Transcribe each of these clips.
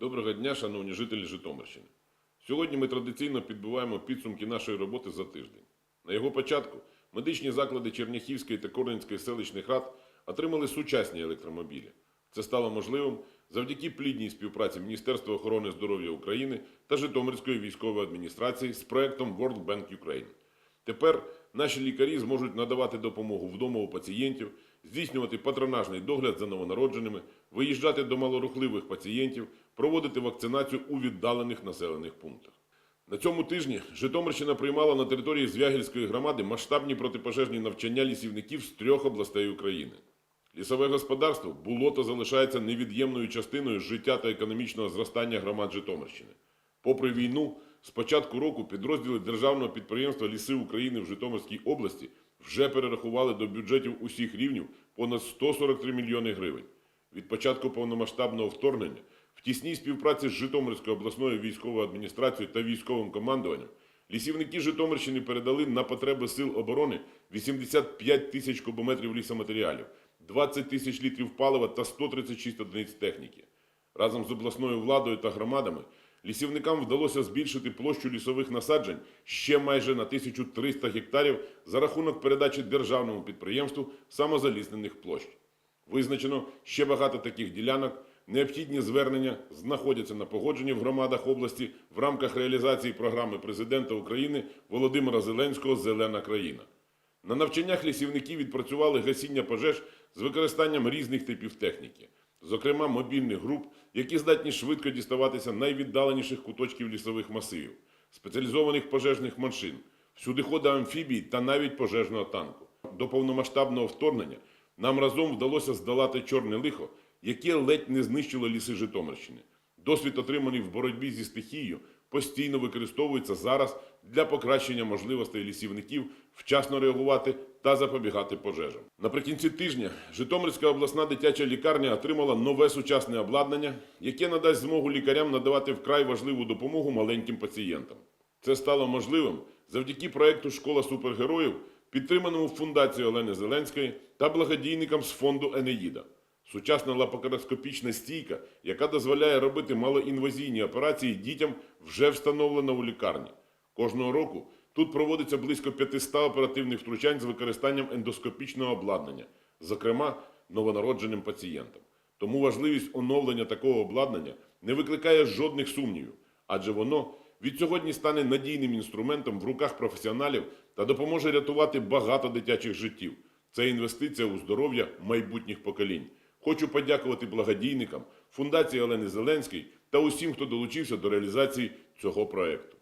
Доброго дня, шановні жителі Житомирщини. Сьогодні ми традиційно підбиваємо підсумки нашої роботи за тиждень. На його початку медичні заклади Черняхівської та Корненської селищних рад отримали сучасні електромобілі. Це стало можливим завдяки плідній співпраці Міністерства охорони здоров'я України та Житомирської військової адміністрації з проектом World Bank Ukraine. Тепер наші лікарі зможуть надавати допомогу вдома у пацієнтів, здійснювати патронажний догляд за новонародженими, виїжджати до малорухливих пацієнтів, проводити вакцинацію у віддалених населених пунктах. На цьому тижні Житомирщина приймала на території Звягільської громади масштабні протипожежні навчання лісівників з трьох областей України. Лісове господарство було та залишається невід'ємною частиною життя та економічного зростання громад Житомирщини. Попри війну, з початку року підрозділи державного підприємства Ліси України в Житомирській області вже перерахували до бюджетів усіх рівнів понад 143 мільйони гривень. Від початку повномасштабного вторгнення в тісній співпраці з Житомирською обласною військовою адміністрацією та військовим командуванням лісівники Житомирщини передали на потреби сил оборони 85 тисяч кубометрів лісоматеріалів, 20 тисяч літрів палива та 136 одиниць техніки. Разом з обласною владою та громадами лісівникам вдалося збільшити площу лісових насаджень ще майже на 1300 гектарів за рахунок передачі державному підприємству самозаліснених площ. Визначено ще багато таких ділянок. Необхідні звернення знаходяться на погодженні в громадах області в рамках реалізації програми президента України Володимира Зеленського Зелена країна. На навчаннях лісівники відпрацювали гасіння пожеж з використанням різних типів техніки, зокрема мобільних груп, які здатні швидко діставатися найвіддаленіших куточків лісових масивів, спеціалізованих пожежних машин, всюдихода амфібій та навіть пожежного танку. До повномасштабного вторгнення нам разом вдалося здолати чорне лихо, яке ледь не знищило ліси Житомирщини. Досвід, отриманий в боротьбі зі стихією, постійно використовується зараз для покращення можливостей лісівників вчасно реагувати та запобігати пожежам. Наприкінці тижня Житомирська обласна дитяча лікарня отримала нове сучасне обладнання, яке надасть змогу лікарям надавати вкрай важливу допомогу маленьким пацієнтам. Це стало можливим завдяки проекту Школа супергероїв, підтриманому Фундацією Олени Зеленської та благодійникам з фонду Енеїда. Сучасна лапароскопічна стійка, яка дозволяє робити малоінвазійні операції дітям, вже встановлена у лікарні. Кожного року тут проводиться близько 500 оперативних втручань з використанням ендоскопічного обладнання, зокрема новонародженим пацієнтам. Тому важливість оновлення такого обладнання не викликає жодних сумнівів, адже воно від сьогодні стане надійним інструментом в руках професіоналів та допоможе рятувати багато дитячих життів. Це інвестиція у здоров'я майбутніх поколінь. Хочу подякувати благодійникам, фундації Олени Зеленської та усім, хто долучився до реалізації цього проекту.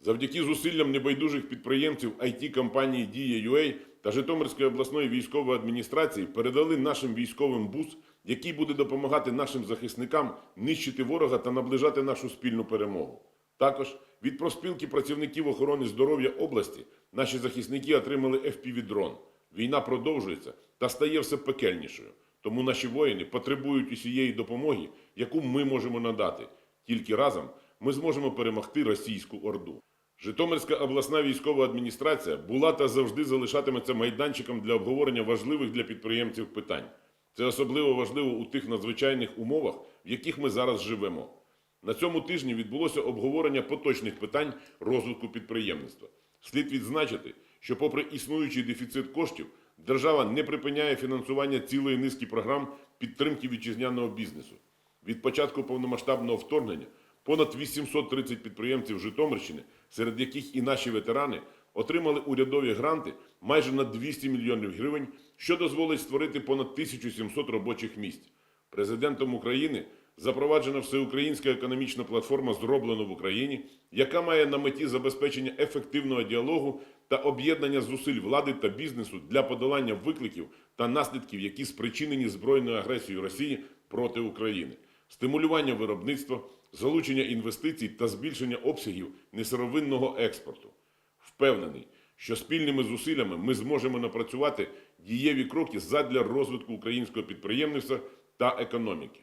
Завдяки зусиллям небайдужих підприємців it компанії Дія.UA та Житомирської обласної військової адміністрації передали нашим військовим бус, який буде допомагати нашим захисникам нищити ворога та наближати нашу спільну перемогу. Також від профспілки працівників охорони здоров'я області наші захисники отримали FPV-дрон. Війна продовжується та стає все пекельнішою. Тому наші воїни потребують усієї допомоги, яку ми можемо надати. Тільки разом ми зможемо перемогти російську орду. Житомирська обласна військова адміністрація була та завжди залишатиметься майданчиком для обговорення важливих для підприємців питань. Це особливо важливо у тих надзвичайних умовах, в яких ми зараз живемо. На цьому тижні відбулося обговорення поточних питань розвитку підприємництва. Слід відзначити, що, попри існуючий дефіцит коштів, держава не припиняє фінансування цілої низки програм підтримки вітчизняного бізнесу. Від початку повномасштабного вторгнення понад 830 підприємців Житомирщини, серед яких і наші ветерани, отримали урядові гранти майже на 200 мільйонів гривень, що дозволить створити понад 1700 робочих місць. Президентом України запроваджена всеукраїнська економічна платформа Зроблено в Україні, яка має на меті забезпечення ефективного діалогу та об'єднання зусиль влади та бізнесу для подолання викликів та наслідків, які спричинені збройною агресією Росії проти України, стимулювання виробництва, залучення інвестицій та збільшення обсягів несировинного експорту. Впевнений, що спільними зусиллями ми зможемо напрацювати дієві кроки задля розвитку українського підприємництва та економіки.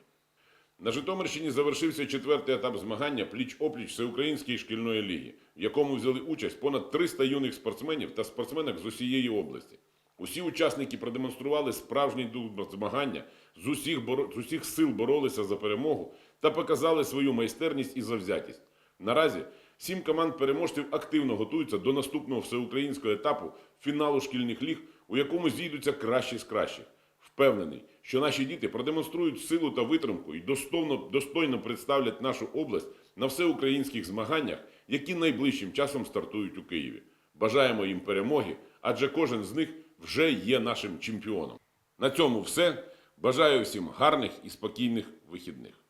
На Житомирщині завершився четвертий етап змагання пліч-опліч Всеукраїнської шкільної ліги, в якому взяли участь понад 300 юних спортсменів та спортсменок з усієї області. Усі учасники продемонстрували справжній дух змагання, з усіх, боро... з усіх сил боролися за перемогу та показали свою майстерність і завзятість. Наразі сім команд переможців активно готуються до наступного всеукраїнського етапу фіналу шкільних ліг, у якому зійдуться кращі з кращих. Впевнений, що наші діти продемонструють силу та витримку і достойно, достойно представлять нашу область на всеукраїнських змаганнях, які найближчим часом стартують у Києві. Бажаємо їм перемоги, адже кожен з них вже є нашим чемпіоном. На цьому все. Бажаю всім гарних і спокійних вихідних.